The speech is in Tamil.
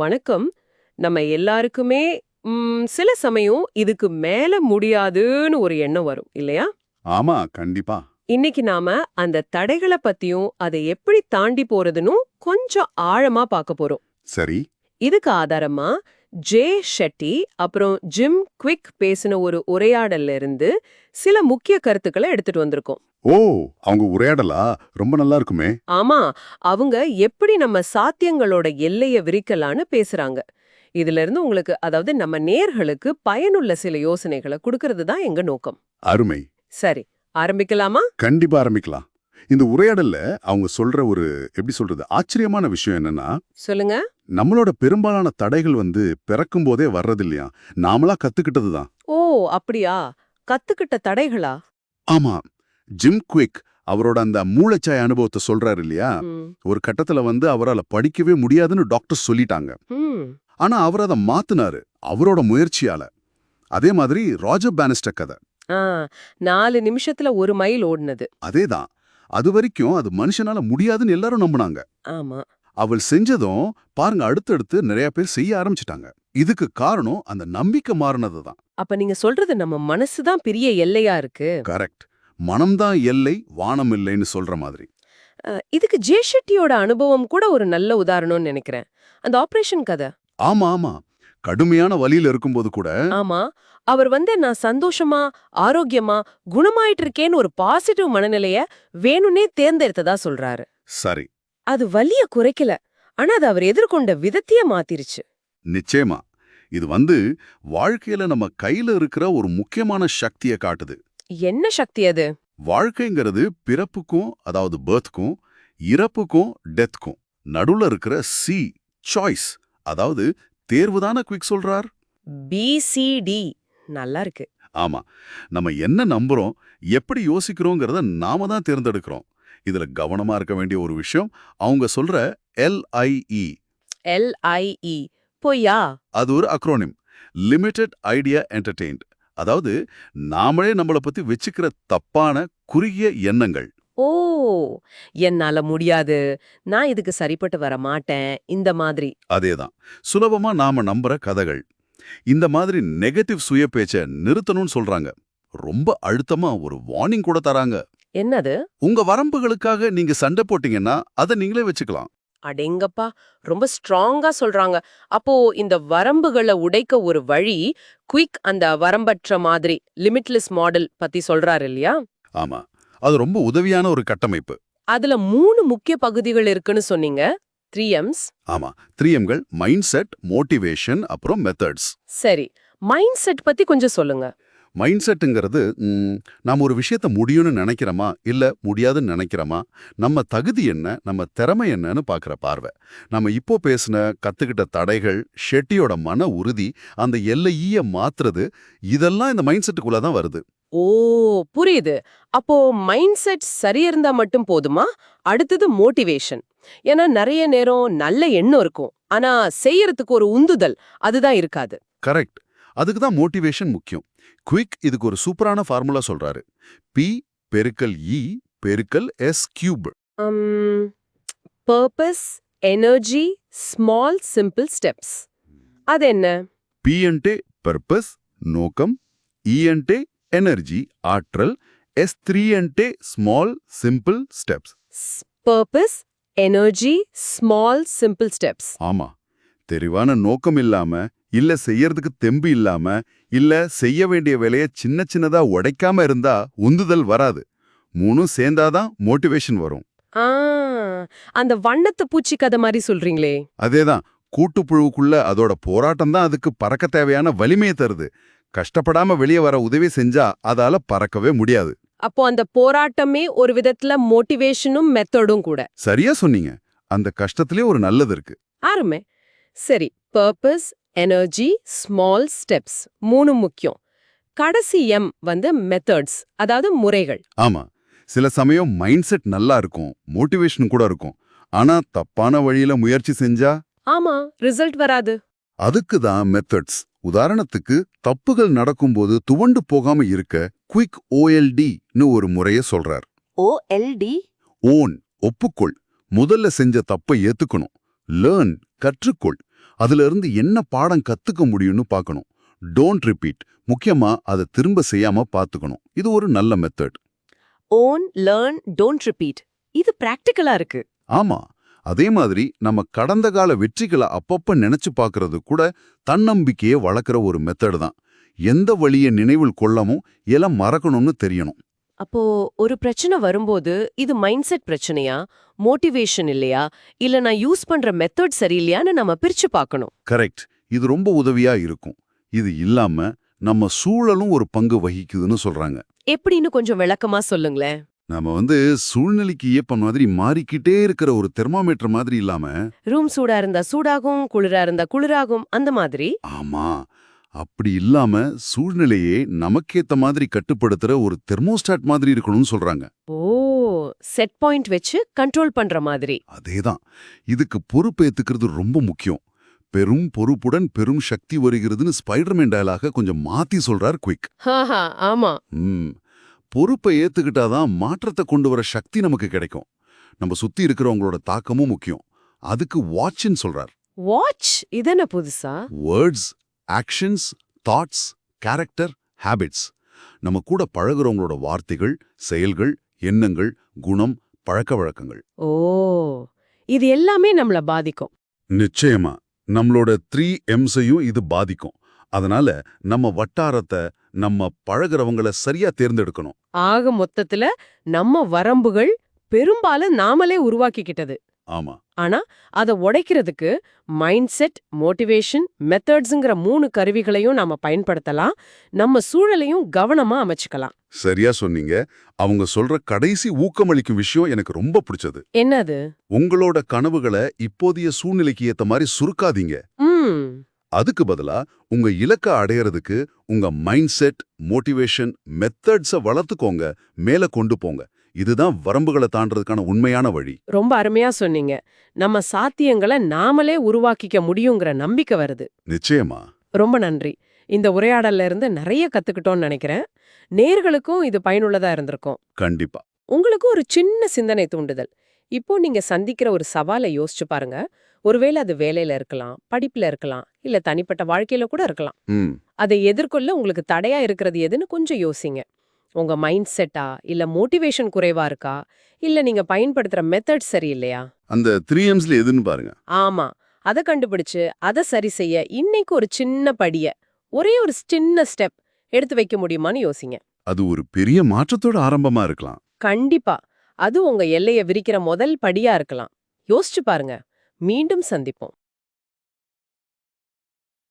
வணக்கம். நம்ம எல்லாருக்குமே சில சமயம் இதுக்கு மேல முடியாதுன்னு ஒரு எண்ணம் வரும் இல்லையா? ஆமா கண்டிப்பா. இன்னைக்கு நாம அந்த தடைகளை பத்தியும் அதை எப்படி தாண்டி போறதுன்னும் கொஞ்சம் ஆழமா பார்க்க போறோம். சரி. இதுக்கு ஆதாரமா ஜே ஷெட்டி அப்புறம் ஜிம் குவிக் பேசின ஒரு உரையாடல்ல இருந்து சில முக்கிய கருத்துக்களை எடுத்துட்டு வந்திருக்கோம். ஓ அவங்க உரையாடலா? ரொம்ப நல்லா இருக்குமே ஆமா அவங்க எப்படி நம்ம சாத்தியங்களோட எல்லைய விரிக்கலான்னு பேசுறாங்க. இதுல இருந்து உங்களுக்கு அதாவது நம்ம நேர்களுக்கு பயனுள்ள சில யோசனைகளை கொடுக்கறது தான் எங்க நோக்கம். அருமை. சரி ஆரம்பிக்கலாமா? கண்டிப்பா ஆரம்பிக்கலாம். இந்த உரையாடல்ல அவங்க சொல்ற ஒரு எப்படி சொல்றது ஆச்சரியமான விஷயம் என்னன்னா சொல்லுங்க. நம்மளோட பெரும்பாலான தடைகள் வந்து பிறக்கும் போதே வர்றது இல்லையா நாமளா கத்துக்கிட்டது தான். ஓ அப்படியா? கத்துக்கிட்ட தடைகளா? ஆமா. ஜிம் குவிக் அவரோட அந்த மூளைச்சாய் அனுபவத்தை சொல்றாரு இல்லையா? ஒரு கட்டத்துல வந்து அவரால படிக்கவே முடியாதுன்னு டாக்டர் சொல்லிட்டாங்க. ஆனா அவர் அதை மாத்துனாரு அவரோட முயற்சியால. அதே மாதிரி ராஜர் பேனிஸ்டர் கதை. நாலு நிமிஷத்துல ஒரு மைல் ஓடுனது. அதேதான். அது வரைக்கும் அது மனுஷனால முடியாதுன்னு எல்லாரும் நம்பினாங்க. ஆமா. அவள் செஞ்சதும் பாருங்க அடுத்தடுத்து நிறைய பேர் செய்ய ஆரம்பிச்சிட்டாங்க. இதுக்கு காரணம் அந்த நம்பிக்கை மாறினது தான் அப்ப நீங்க சொல்றது நம்ம மனசுதான் பெரிய எல்லையா இருக்கு. கரெக்ட். மனம்தான் எல்லை வானம் இல்லைன்னு சொல்ற மாதிரி. இதுக்கு ஜே ஷெட்டியோட அனுபவம் கூட ஒரு நல்ல உதாரணம்னு நினைக்கிறேன். அந்த ஆபரேஷன் கதை. ஆமா ஆமா. கடுமையான வலியில இருக்கும்போது கூட ஆமா. அவர் வந்து நான் சந்தோஷமா ஆரோக்கியமா குணமாயிட்டு இருக்கேன்னு ஒரு பாசிட்டிவ் மனநிலைய வேணும்னே தேர்ந்தெடுத்ததா சொல்றாரு. சரி. அது வலிய குறைக்கல. ஆனா அது அவர் எதிர்கொண்ட விதத்தையே மாத்திருச்சு. நிச்சயமா. இது வந்து வாழ்க்கையில நம்ம கையில இருக்கிற ஒரு முக்கியமான சக்தியை காட்டுது. என்ன சக்தி அது? வாழ்க்கைங்கிறது பிறப்புக்கும் அதாவது பர்த்க்கும் இறப்புக்கும் டெத்க்கும் நடுவுல இருக்கிற சி சாய்ஸ் அதாவது தேர்வுதான குவிக் சொல்றார்? பிசிடி நல்லா இருக்கு. ஆமா. நம்ம என்ன நம்புறோம் எப்படி யோசிக்கிறோங்கிறத நாம தான் தேர்ந்தெடுக்கிறோம். இதுல கவனமா இருக்க வேண்டிய ஒரு விஷயம் அவங்க சொல்ற எல்ஐஇ எல்ஐஇ பொய்யா? அது ஒரு அக்ரோனிம் லிமிட்டெட் ஐடியா என்டர்டெயின்ட் அதாவது நாமளே நம்மள பத்தி வச்சுக்கிற தப்பான குறுகிய எண்ணங்கள். ஓ! என்னால முடியாது. நான் இதுக்கு சரிப்பட்டு வர மாட்டேன். இந்த மாதிரி. அதேதான். சுலபமா நாம நம்புற கதைகள். இந்த மாதிரி நெகட்டிவ் சுய பேச்ச நிறுத்தணும்னு சொல்றாங்க. ரொம்ப அழுத்தமா ஒரு வார்னிங் கூட தராங்க. என்னது? உங்க வரம்புகளுக்காக நீங்க சண்டை போட்டீங்கன்னா அதை நீங்களே வச்சுக்கலாம். அடேங்கப்பா! ரொம்ப ஸ்ட்ராங்கா சொல்றாங்க. அப்போ இந்த வரம்புகளை உடைக்க ஒரு வழி குயிக் அந்த வரம்பற்ற மாதிரி லிமிட்லெஸ் மாடல் பத்தி சொல்றாரு இல்லையா? ஆமா. அது ரொம்ப உதவியான ஒரு கட்டமைப்பு. அதுல மூணு முக்கிய பகுதிகள் இருக்குன்னு சொன்னீங்க. த்ரீ எம்ஸ் ஆமா. த்ரீஎம்கள் மைண்ட் செட் மோட்டிவேஷன் அப்புறம் மெத்தட்ஸ். சரி. மைண்ட் செட் பத்தி கொஞ்சம் சொல்லுங்க. மைண்ட் செட்டுங்கிறது நாம ஒரு விஷயத்த முடியும்னு நினைக்கிறோமா? இல்ல முடியாதுன்னு நினைக்கிறோமா? நம்ம தகுதி என்ன? நம்ம திறமை என்னன்னு பார்க்குற பார்வை. நம்ம இப்போ பேசின கத்துக்கிட்ட தடைகள் ஷெட்டியோட மன உறுதி அந்த எல்லைய மாத்துறது இதெல்லாம் இந்த மைண்ட் செட்டுக்குள்ள தான் வருது. ஓ புரியுது. அப்போ மைண்ட் செட் சரியா இருந்தா மட்டும் போதுமா? அடுத்தது மோட்டிவேஷன் ஏன்னா நிறைய நேரம் நல்ல எண்ணம் இருக்கும். ஆனா செய்யறதுக்கு ஒரு உந்துதல் அதுதான் இருக்காது. கரெக்ட் அதுக்கு தான் மோட்டிவேஷன் முக்கியம். குவிக் இதுக்கு ஒரு சூப்பரான ஃபார்முலா சொல்றாரு. பி பெருக்கல் இ பெருக்கல் S cube purpose energy small simple steps அது என்ன? பி அண்டே பர்பஸ் நோக்கம். இ அண்டே எனர்ஜி ஆற்றல். S three அண்டே small simple steps purpose energy small simple steps ஆமா. தெளிவான நோக்கம் இல்லாம இல்ல செய்யறதுக்கு தெம்பு இல்லாம இல்ல செய்ய வேண்டிய வேலைய சின்ன சின்னதா உடைக்காம இருந்தா உந்துதல் வராது. மூணும் சேர்ந்தாதான் மோட்டிவேஷன் வரும். ஆ அந்த வண்ணத்து பூச்சி கதை மாதிரி சொல்றீங்களே. அதேதான் கூட்டுப்புழுவுக்குள்ள அதோட போராட்டம் தான் அதுக்கு பறக்க தேவையான வலிமையை தருது. கஷ்டப்படாம வெளியே வர உதவி செஞ்சா அதால பறக்கவே முடியாது. அப்போ அந்த போராட்டமே ஒரு விதத்துல மோட்டிவேஷனும் மெத்தடும் கூட. சரியா சொன்னீங்க. அந்த கஷ்டத்திலே ஒரு நல்லது இருக்கு. ஆறுமே சரி பர்பஸ் எனர்ஜி ஸ்மால் ஸ்டெப்ஸ் மூணு முக்கியம். கடைசி எம் வந்து மெத்தட்ஸ் அதாவது முறைகள். ஆமா. சில சமயம் மைண்ட் செட் நல்லா இருக்கும் மோட்டிவேஷன் கூட இருக்கும். ஆனா தப்பான வழியில முயற்சி செஞ்சா? ஆமா ரிசல்ட் வராது. அதுக்கு தான் மெத்தட்ஸ் உதாரணத்துக்கு தப்புகள் நடக்கும்போது துவண்டு போகாம இருக்க குயிக் ஓஎல்டின்னு ஒரு முறைய சொல்றார். ஓஎல்டி ஓன் ஒப்புக்கொள். முதல்ல செஞ்ச தப்பை ஏத்துக்கணும். லேர்ன் கற்றுக்கொள். அதுல இருந்து என்ன பாடம் கத்துக்க முடியும்னு பார்க்கணும். டோன்ட் ரிப்பீட் முக்கியமா அதை திரும்ப செய்யாம பார்த்துக்கணும் இது ஒரு நல்ல method own learn don't repeat இது பிராக்டிக்கலா இருக்கு. ஆமா. அதே மாதிரி நம்ம கடந்த கால வெற்றிகளை அப்பப்ப நினைச்சு பார்க்கறது கூட தன்னம்பிக்கையை வளர்க்குற ஒரு மெத்தட் தான். எந்த வழியை நினைவில் கொள்ளவும் எல்லாம் மறக்கணும்னு தெரியணும். அப்போ ஒரு பிரச்சனை வரும்போது இது மைண்ட் செட் பிரச்சனையா? மோட்டிவேஷன் இல்லையா? இல்ல நான் யூஸ் பண்ற மெத்தட் சரியில்லையான்னு நம்ம பிரிச்சு பார்க்கணும். கரெக்ட் இது ரொம்ப உதவியா இருக்கும். இது இல்லாம நம்ம சூழலும் ஒரு பங்கு வகிக்குதுன்னு சொல்றாங்க. எப்படின்னு கொஞ்சம் விளக்கமா சொல்லுங்களேன். நம்ம வந்து சூழ்நிலைக்கு ஏற்ப மாதிரி மாறிக்கிட்டே இருக்கிற ஒரு தெர்மாமீட்டர் மாதிரி இல்லாம ரூம் சூடா இருந்தா சூடாகும் குளிரா இருந்தா குளிராகும் அந்த மாதிரி? ஆமா. அப்படி இல்லாம சூழ்நிலையே நமக்கேத்த மாதிரி கட்டுப்படுத்துற ஒரு தெர்மோஸ்டாட் மாதிரி இருக்கணும்னு சொல்றாங்க. ஓ செட் பாயிண்ட் வச்சு கண்ட்ரோல் பண்ற மாதிரி. அதேதான். இதுக்கு பொறுப்பேத்துக்கிறது ரொம்ப முக்கியம். பெரும் பொறுப்புடன் பெரும் சக்தி வருகிறதுன்னு ஸ்பைடர்மேன் டயலாக கொஞ்சம் மாத்தி சொல்றார் குயிக். ஹாஹா ஆமா. பொறுப்பை ஏத்துக்கிட்டாதான் மாற்றத்தை கொண்டு வர சக்தி நமக்கு கிடைக்கும். நம்ம சுத்தி இருக்கிறவங்களோட தாக்கமும் முக்கியம். அதுக்கு வாட்ச்னு சொல்றார். வாட்ச்? இதென்ன புதுசா? Words actions thoughts character habits நம்ம கூட பழகுறவங்களோட வார்த்தைகள் செயல்கள் எண்ணங்கள் குணம் பழக்க வழக்கங்கள். ஓ இது எல்லாமே நம்மள பாதிக்கும். நிச்சயமா. நம்மளோட த்ரீ எம்ஸையும் இது பாதிக்கும். அதனால நம்ம வட்டாரத்தை நம்ம பழகுறவங்கள சரியா தேர்ந்தெடுக்கணும். ஆக மொத்தத்துல நம்ம வரம்புகள் பெரும்பாலும் நாமளே உருவாக்கிக்கிட்டது. ஆமா. ஆனா அத உடைக்கிறதுக்கு மைண்ட் செட் மோட்டிவேஷன் மெத்தட்ஸுங்கிற மூணு கருவிகளையும் நாம பயன்படுத்தலாம். நம்ம சூழலையும் கவனமா அமைச்சுக்கலாம். சரியா சொன்னீங்க. அவங்க சொல்ற கடைசி ஊக்கமளிக்கும் விஷயம் எனக்கு ரொம்ப பிடிச்சது. என்னது? உங்களோட கனவுகளை இப்போதைய சூழ்நிலைக்கு ஏத்த மாதிரி சுருக்காதீங்க. அதுக்கு பதிலா உங்க இலக்கை அடையறதுக்கு உங்க மைண்ட் செட் மோட்டிவேஷன் மெத்தட்ஸ வளர்த்துக்கோங்க. மேல கொண்டு போங்க. இதுதான் வரம்புகளை தாண்டறதுக்கான உண்மையான வழி. ரொம்ப அருமையா சொன்னீங்க. நம்ம சாத்தியங்களை நாமளே உருவாக்கிக்க முடியுங்கிற நம்பிக்கை வருது. நிச்சயமா. ரொம்ப நன்றி. இந்த உரையாடல்ல இருந்து நிறைய கத்துக்கிட்டோம்னு நினைக்கிறேன். நேர்களுக்கும் இது பயனுள்ளதா இருந்திருக்கும். கண்டிப்பா. உங்களுக்கு ஒரு சின்ன சிந்தனை தூண்டுதல். இப்போ நீங்க சந்திக்கிற ஒரு சவாலை யோசிச்சு பாருங்க. ஒருவேளை அது வேலையில இருக்கலாம் படிப்புல இருக்கலாம் இல்ல தனிப்பட்ட வாழ்க்கையில கூட இருக்கலாம். அதை எதிர்கொள்ள உங்களுக்கு தடையா இருக்கிறது எதுன்னு கொஞ்சம் யோசிங்க. உங்க மைண்ட் செட்டா? இல்ல மோட்டிவேஷன் குறைவா இருக்கா? இல்ல நீங்க பயன்படுத்துற மெத்தட் சரியில்லையா? அந்த த்ரீ எம்ஸ்ல எதுன்னு பாருங்க. ஆமா. அதை கண்டுபிடிச்சு அதை சரி செய்ய இன்னைக்கு ஒரு சின்ன படிய ஒரே ஒரு சின்ன ஸ்டெப் எடுத்து வைக்க முடியுமான்னு யோசிங்க. அது ஒரு பெரிய மாற்றத்தோட ஆரம்பமா இருக்கலாம். கண்டிப்பா. அது உங்க எல்லைய விரிக்கிற முதல் படியா இருக்கலாம். யோசிச்சு பாருங்க. மீண்டும் சந்திப்போம்.